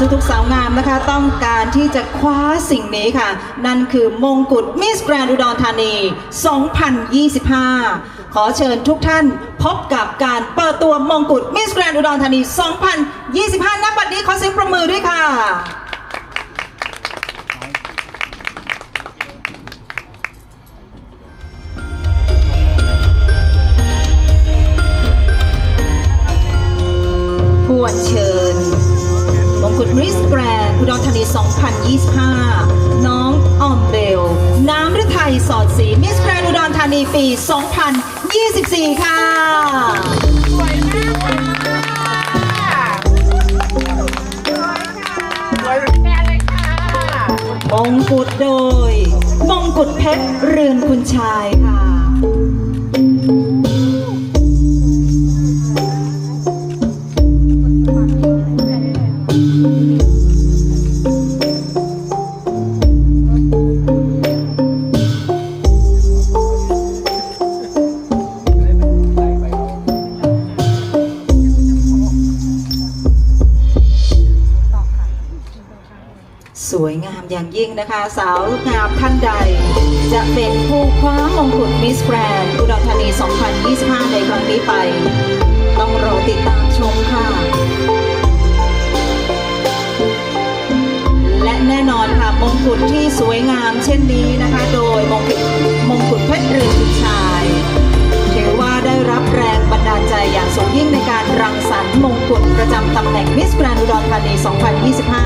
ทุกๆสาวงามนะคะ ต้องการที่จะคว้าสิ่งนี้ค่ะ นั่นคือมงกุฎมิสแกรนอุดรธานี 2025 ขอเชิญทุกท่านพบกับการเปิดตัวมงกุฎมิสแกรนอุดรธานี 2025 ณ บัดนี้ขอเสียงประมือด้วยค่ะ มิสแกรนด์อุดรธานี 2025 น้องออมเบล น้ำฤทัยสอดสีมิสแกรนด์อุดรธานีปี 2024 ค่ะ สวยมากสวยแม่เลยค่ะมงกุฎโดยมงกุฎเพชรเรือนคุณชายค่ะ สวยงามอย่างยิ่งนะคะ สาวงามท่านใด จะเป็นผู้คว้ามงกุฎมิสแกรนด์อุดรธานี 2025 ในครั้งนี้ไป ต้องรอติดตามชมค่ะ และแน่นอนค่ะมงกุฎที่สวยงามเช่นนี้นะคะ โดยมงกุฎมงกุฎเพชรเรือนคุณชายถือว่าได้รับแรงบันดาลใจอย่างสูงยิ่งในการรังสรรค์มงกุฎประจำตำแหน่งมิสแกรนด์อุดรธานี 2025